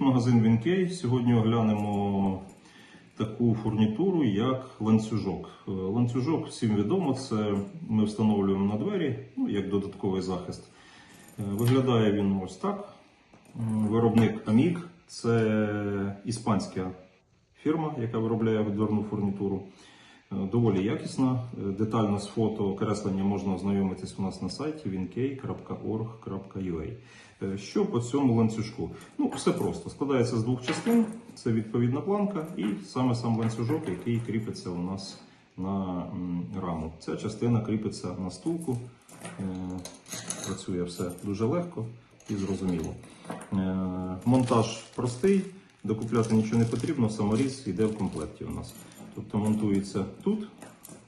магазин Вінкей. Сьогодні оглянемо таку фурнітуру, як ланцюжок. Е, Ланцюжок всім відомо, це ми встановлюємо на двері, ну, як додатковий захист. Е, Виглядає він ось так. Виробник Амік це іспанська фірма, яка виробляє дверну фурнітуру. Е, Доволі якісна. Е, Детально з фото креслення можна ознайомитись у нас на сайті winkey.org.ua. Е, Що по цьому ланцюжку? Ну, все просто. Складається з двох частин. Це відповідна планка і саме сам ланцюжок, який кріпиться у нас на раму. Ця частина кріпиться на стулку. Працює все дуже легко і зрозуміло. Монтаж простий, докупляти нічого не потрібно, саморіз йде в комплекті у нас. Тобто монтується тут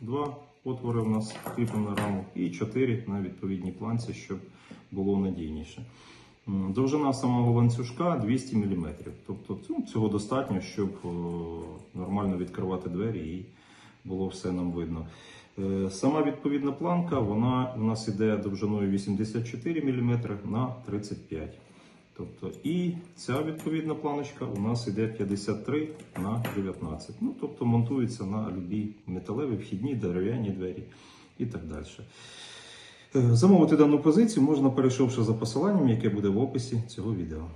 два отвори у нас кріплені на раму і чотири на відповідній планці, щоб було надійніше. Довжина самого ланцюжка 200 мм. Тобто ну, цього достатньо, щоб нормально відкривати двері і було все нам видно. Е, Сама відповідна планка вона у нас іде довжиною 84 мм на 35 Тобто і ця відповідна планочка у нас йде 53 на 19. Ну, тобто монтується на любі металеві, вхідні, дерев'яні двері і так далі. Е, Замовити дану позицію можна перейшовши за посиланням, яке буде в описі цього відео.